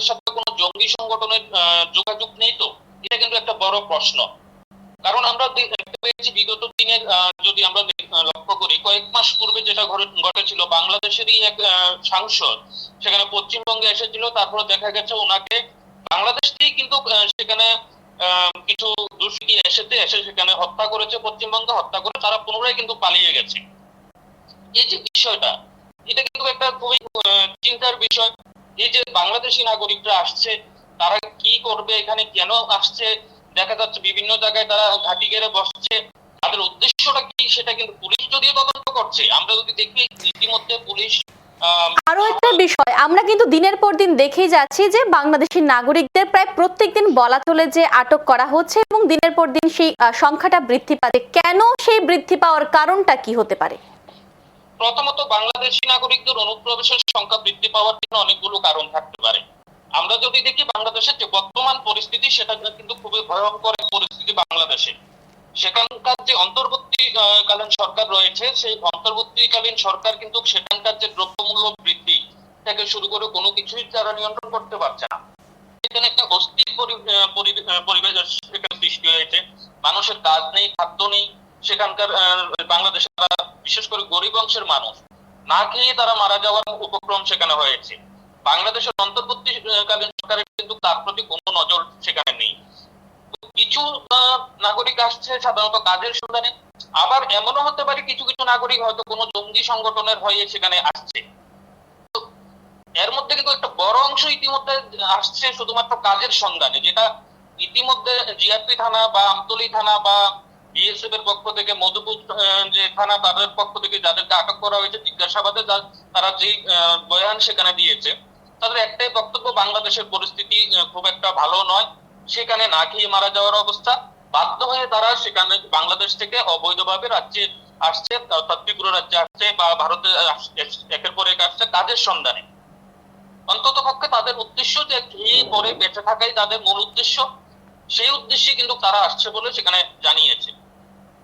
সাথে কোনো জঙ্গি সংগঠনের যোগাযোগ নেই তো? এটা কিন্তু একটা বড় প্রশ্ন। কারণ আমরা দেখতে পেয়েছি বিগত দিনের যদি আমরা লক্ষ্য করি, কয়েক মাস পূর্বে যেটা ঘটে- ঘটেছিল, বাংলাদেশেরই এক সাংসদ সেখানে পশ্চিমবঙ্গে এসেছিল, তারপর দেখা গেছে ওনাকে বাংলাদেশ থেকেই কিন্তু সেখানে কিছু দুষ্কৃতী এসেতে এসে সেখানে হত্যা করেছে, পশ্চিমবঙ্গে হত্যা করে তারা পুনরায় কিন্তু পালিয়ে গেছে। এই যে বিষয়টা, এটা কিন্তু একটা খুবই চিন্তার বিষয়। এই যে বাংলাদেশি নাগরিকরা আসছে, তারা কি করবে, এখানে কেন আসছে? দেখা যাচ্ছে বিভিন্ন জায়গায় তারা ঘাঁটি গেড়ে বসছে। তাদের উদ্দেশ্যটা কি? সেটা কিন্তু পুলিশ যদিও তদন্ত করছে। আমরা যদি দেখি, ইতিমধ্যে পুলিশ আরও একটা বিষয়, আমরা কিন্তু দিনের পর দিন দেখেই যাচ্ছি যে বাংলাদেশি নাগরিকদের প্রায় প্রত্যেকদিন বলা চলে যে আটক করা হচ্ছে এবং দিনের পর দিন সেই সংখ্যাটা বৃদ্ধি পাচ্ছে। কেন সেই বৃদ্ধি পাওয়ার কারণটা কি হতে পারে? প্রথমত বাংলাদেশি নাগরিকদের অনুপ্রবেশের সংখ্যা বৃদ্ধি পাওয়ার জন্য অনেকগুলো কারণ থাকতে পারে। আমরা যদি দেখি বাংলাদেশের যে বর্তমান পরিস্থিতি, সেটা কিন্তু খুবই ভয়ঙ্কর পরিস্থিতি বাংলাদেশে। সেখানকার যে অন্তর্বর্তীকালীন সরকার রয়েছে, সেই অন্তর্বর্তীকালীন সরকার কিন্তু সেখানকার যে দ্রব্যমূল্য বৃদ্ধি থেকে শুরু করে কোনো কিছুই তারা নিয়ন্ত্রণ করতে পারছে না। এখানে একটা অস্থির পরিবেশ সেখানে সৃষ্টি হয়েছে। মানুষের কাজ নেই, খাদ্য নেই সেখানকার আহ, বাংলাদেশের তারা বিশেষ করে গরিব অংশের মানুষ না খেয়ে তারা মারা যাওয়ার উপক্রম সেখানে হয়েছে। বাংলাদেশের অন্তর্বর্তীকালীন সরকারের কিন্তু তার প্রতি কোনো নজর সেখানে নেই। কিছু নাগরিক আসছে সাধারণত কাজের সন্ধানে আবার এমনও হতে পারে কিছু কিছু নাগরিক হয়তো কোনো জঙ্গি সংগঠনের হয়ে সেখানে আসছে। এর মধ্যে কিন্তু একটা বড় অংশ ইতিমধ্যে আসছে শুধুমাত্র কাজের সন্ধানে যেটা ইতিমধ্যে জিআরপি থানা বা আমতলী থানা বা বিএসএফ এর পক্ষ থেকে মধুপুর যে থানা তাদের পক্ষ থেকে যাদেরকে আটক করা হয়েছে, জিজ্ঞাসাবাদে তারা যে বয়ান সেখানে দিয়েছে, তাদের একটাই বক্তব্য, বাংলাদেশের পরিস্থিতি খুব একটা ভালো নয়। সেখানে না খেয়ে মারা যাওয়ার অবস্থা। বাধ্য হয়ে তারা সেখানে বাংলাদেশ থেকে অবৈধভাবে রাজ্যে আসছে অর্থাৎ ত্রিপুরা রাজ্যে আসছে বা ভারতে একের পর এক আসছে কাজের সন্ধানে। অন্তত পক্ষে তাদের উদ্দেশ্য যে খেয়ে পরে বেঁচে থাকাই তাদের মূল উদ্দেশ্য। সেই উদ্দেশ্যে কিন্তু তারা আসছে বলে সেখানে জানিয়েছে।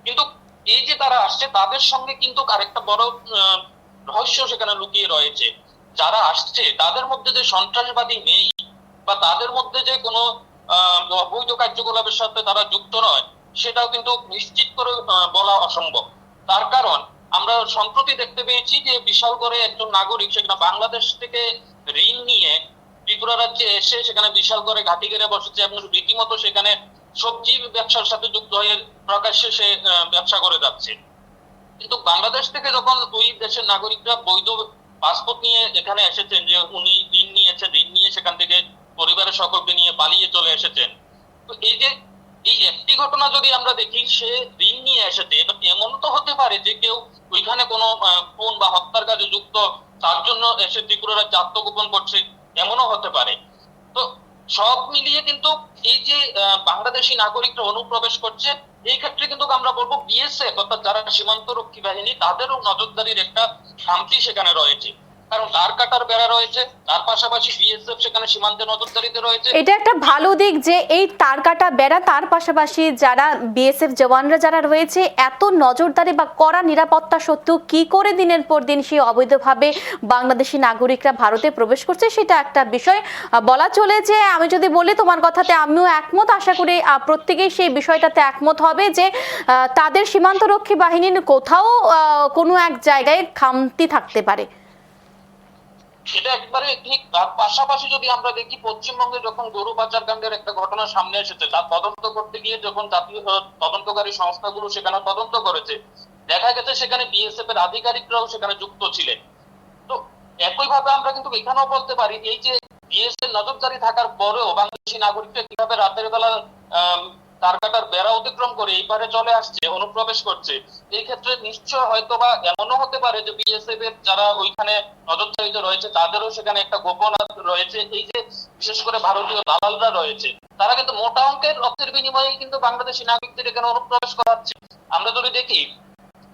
কিন্তু এই যে তারা আসছে, তাদের সঙ্গে কিন্তু আরেকটা বড় রহস্য সেখানে লুকিয়ে রয়েছে। যারা আসছে, তাদের মধ্যে যে সন্ত্রাসবাদী নেই বা তাদের মধ্যে যে কোনো অবৈধ কার্যকলাপের সাথে তারা যুক্ত নয়, সেটাও কিন্তু নিশ্চিত করে বলা অসম্ভব। তার কারণ, আমরা সম্প্রতি দেখতে পেয়েছি যে বিশাল করে একজন নাগরিক সেখানে বাংলাদেশ থেকে ঋণ নিয়ে ত্রিপুরা রাজ্যে এসে সেখানে বিশাল করে ঘাটি গেড়ে বসেছে। এবং রীতিমতো সেখানে সবজি ব্যবসার সাথে যুক্ত হয়ে প্রকাশ্যে সে ব্যবসা করে যাচ্ছে। কিন্তু বাংলাদেশ থেকে যখন ওই দেশের নাগরিকরা বৈধ পাসপোর্ট নিয়ে এখানে এসেছেন, যে উনি ঋণ নিয়েছেন, ঋণ নিয়ে সেখান থেকে পরিবারের সকলকে নিয়ে পালিয়ে চলে এসেছেন, তো এই যে, এই একটি ঘটনা যদি আমরা দেখি, সে ঋণ নিয়ে এসেছে এটা এমন তো হতে পারে যে কেউ ওইখানে কোনো খুন বা হত্যার কাজে যুক্ত, তার জন্য এসে ত্রিপুরা রাজ্যে আত্মগোপন করছে, এমনও হতে পারে। তো সব মিলিয়ে কিন্তু এই যে বাংলাদেশি নাগরিকরা অনুপ্রবেশ করছে, এই ক্ষেত্রে কিন্তু আমরা বলব বিএসএফ অর্থাৎ যারা সীমান্তরক্ষী বাহিনী, তাদেরও নজরদারির একটা খামতি সেখানে রয়েছে। কারণ তার কাটার বেড়া রয়েছে। তার পাশাপাশি বিএসএফ সেখানে সীমান্তে নজরদারিতে রয়েছে। এটা একটা ভালো দিক যে এই তার কাটা বেড়া, তার পাশাপাশি যারা বিএসএফ জওয়ানরা যারা রয়েছে, এত নজরদারি বা কড়া নিরাপত্তা সত্ত্বেও কি করে দিনের পর দিন সেই অবৈধভাবে বাংলাদেশি নাগরিকরা ভারতে প্রবেশ করছে, সেটা একটা বিষয়। বলা চলে যে আমি যদি বলি তোমার কথাতে আমিও একমত। আশা করি প্রত্যেকেই সেই বিষয়টাতে একমত হবে যে তাদের সীমান্তরক্ষী বাহিনীর কোথাও কোনো এক জায়গায় খামতি থাকতে পারে। এটা একবারে ঠিক। তার পাশাপাশি যদি আমরা দেখি, পশ্চিমবঙ্গে যখন গরু পাচার কাণ্ডের একটা ঘটনা সামনে এসেছে, তার তদন্ত করতে গিয়ে যখন জাতীয় তদন্তকারী সংস্থাগুলো সেখানে তদন্ত করেছে, দেখা গেছে সেখানে বিএসএফ এর আধিকারিকরাও সেখানে যুক্ত ছিলেন। তো একইভাবে আমরা কিন্তু এখানেও বলতে পারি, এই যে বিএসএফ নজরদারি থাকার পরেও বাংলাদেশি নাগরিকরা কীভাবে রাতের বেলা আম, তার কাটার বেড়া অতিক্রম করে এই পারে চলে আসছে অনুপ্রবেশ করছে। এই ক্ষেত্রে নিশ্চয় হয়তো বা এমনও হতে পারে যে বিএসএফ এর যারা ওইখানে নজরদারিতে রয়েছে তাদেরও সেখানে একটা গোপন রয়েছে। এই যে বিশেষ করে ভারতীয় দালালরা রয়েছে তারা কিন্তু মোটা অঙ্কের রক্তের বিনিময়ে কিন্তু বাংলাদেশি নাগরিকদের এখানে অনুপ্রবেশ করাচ্ছে। আমরা যদি দেখি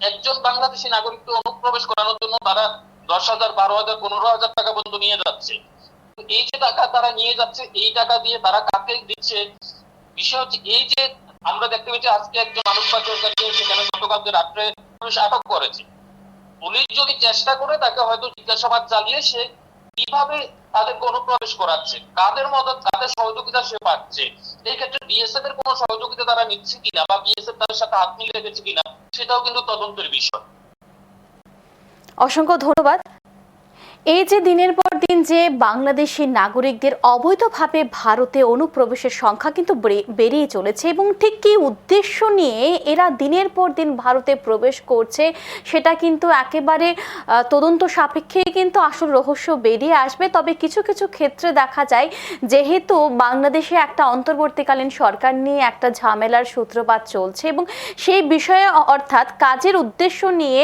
একজন বাংলাদেশি নাগরিককে অনুপ্রবেশ করানোর জন্য তারা দশ হাজার বারো হাজার পনেরো হাজার টাকা পর্যন্ত নিয়ে যাচ্ছে। এই যে টাকা তারা নিয়ে যাচ্ছে এই টাকা দিয়ে তারা কাকে দিচ্ছে বিষয় হচ্ছে এই যে আমরা দেখতে পেয়েছি আজকে একজন মানুষ পাচারকারীকে সেখানে গতকালকে রাত্রে পুলিশ আটক করেছে। পুলিশ যদি চেষ্টা করে তাকে হয়তো জিজ্ঞাসাবাদ চালিয়ে সে কীভাবে তাদেরকে অনুপ্রবেশ করাচ্ছে, কাদের মদত, কাদের সহযোগিতা সে পাচ্ছে, এই ক্ষেত্রে বিএসএফ এর কোনো সহযোগিতা তারা নিচ্ছে কিনা বা বিএসএফ তাদের সাথে হাত মিলিয়ে রেখেছে কিনা, সেটাও কিন্তু তদন্তের বিষয়। অসংখ্য ধন্যবাদ। এই যে দিনের পর দিন যে বাংলাদেশি নাগরিকদের অবৈধভাবে ভারতে অনুপ্রবেশের সংখ্যা কিন্তু বেড়ে- বেড়েই চলেছে এবং ঠিক কী উদ্দেশ্য নিয়ে এরা দিনের পর দিন ভারতে প্রবেশ করছে সেটা কিন্তু একেবারে তদন্ত সাপেক্ষে কিন্তু আসল রহস্য বেরিয়ে আসবে। তবে কিছু কিছু ক্ষেত্রে দেখা যায় যেহেতু বাংলাদেশে একটা অন্তর্বর্তীকালীন সরকার নিয়ে একটা ঝামেলার সূত্রপাত চলছে এবং সেই বিষয়ে অর্থাৎ কাজের উদ্দেশ্য নিয়ে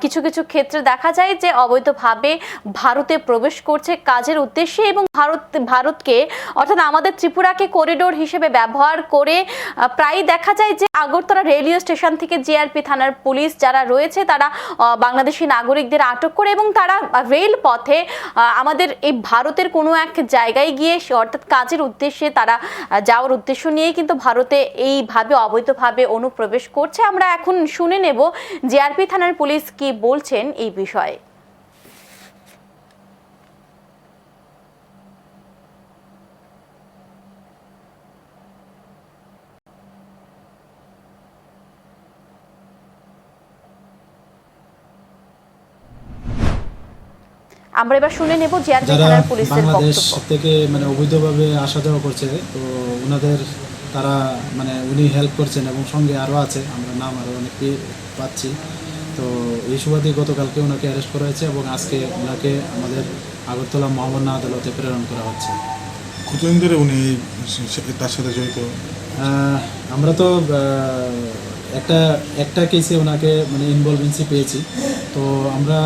কিছু কিছু ক্ষেত্রে দেখা যায় যে অবৈধভাবে ভারতে প্রবেশ করছে কাজের উদ্দেশ্যে এবং ভারত ভারতকে অর্থাৎ আমাদের ত্রিপুরাকে করিডোর হিসেবে ব্যবহার করে আহ, প্রায়ই দেখা যায় যে আগরতলা রেলওয়ে স্টেশন থেকে জিআরপি থানার পুলিশ যারা রয়েছে তারা বাংলাদেশি নাগরিকদের আটক করে এবং তারা রেল পথে আমাদের এই ভারতের কোনো এক জায়গায় গিয়ে অর্থাৎ কাজের উদ্দেশ্যে তারা যাওয়ার উদ্দেশ্য নিয়ে কিন্তু ভারতে এইভাবে অবৈধভাবে অনুপ্রবেশ করছে। আমরা এখন শুনে নেব জিআরপি থানার পুলিশ কি বলছেন এই বিষয়ে। আমরা এবার শুনে নেব জিআরপি যারা থানার পুলিশের বাংলাদেশ থেকে মানে অবৈধভাবে আসা যাওয়া করছে তো ওনাদের তারা মানে উনি হেল্প করছেন এবং সঙ্গে আরও আছে আমরা নাম আরও অনেকে পাচ্ছি। তো এই সুবাদে গতকালকে ওনাকে অ্যারেস্ট করা হয়েছে এবং আজকে ওনাকে আমাদের আগরতলা মহামান্য আদালতে প্রেরণ করা হচ্ছে। কতদিন ধরে উনি তার সাথে জড়িত? আমরা তো একটা একটা কেসে ওনাকে মানে ইনভলভেন্সি পেয়েছি। তো আমরা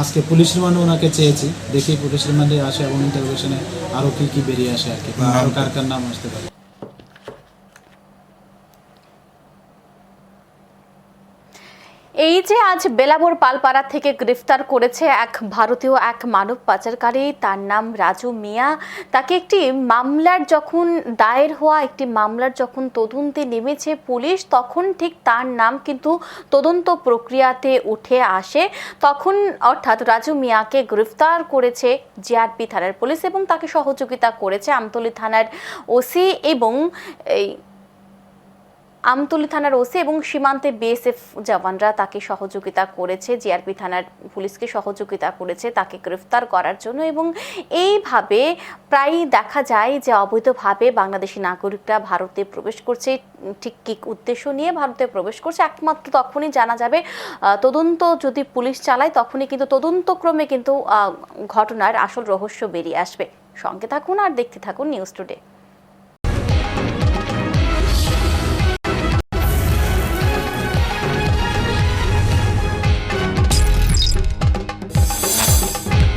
আজকে পুলিশ রিমান্ডে ওনাকে চেয়েছি দেখি পুলিশ রিমান্ডে আসে এবং ইন্টারভিউশনে আরও কী কী বেরিয়ে আসে আর কি বা আরও কার কার নাম আসতে পারে। এই যে আজ বেলাবর পালপাড়া থেকে গ্রেফতার করেছে এক ভারতীয় এক মানব পাচারকারী, তার নাম রাজু মিয়া। তাকে একটি মামলার যখন দায়ের হওয়া, একটি মামলার যখন তদন্তে নেমেছে পুলিশ, তখন ঠিক তার নাম কিন্তু তদন্ত প্রক্রিয়াতে উঠে আসে। তখন অর্থাৎ রাজু মিয়াকে গ্রেফতার করেছে জিআরপি থানার পুলিশ এবং তাকে সহযোগিতা করেছে আমতলী থানার ওসি এবং এই আমতলী থানার ওসি এবং সীমান্তে বিএসএফ জওয়ানরা তাকে সহযোগিতা করেছে, জিআরপি থানার পুলিশকে সহযোগিতা করেছে, তাকে গ্রেফতার করার জন্য এবং এইভাবে প্রায়ই দেখা যায় যে অবৈধভাবে বাংলাদেশি নাগরিকরা ভারতে প্রবেশ করছে। ঠিক কি উদ্দেশ্য নিয়ে ভারতে প্রবেশ করছে একমাত্র তখনই জানা যাবে। তদন্ত যদি পুলিশ চালায় তখনই কিন্তু তদন্তক্রমে কিন্তু ঘটনার আসল রহস্য বেরিয়ে আসবে। সঙ্গে থাকুন আর দেখতে থাকুন নিউজ টুডে।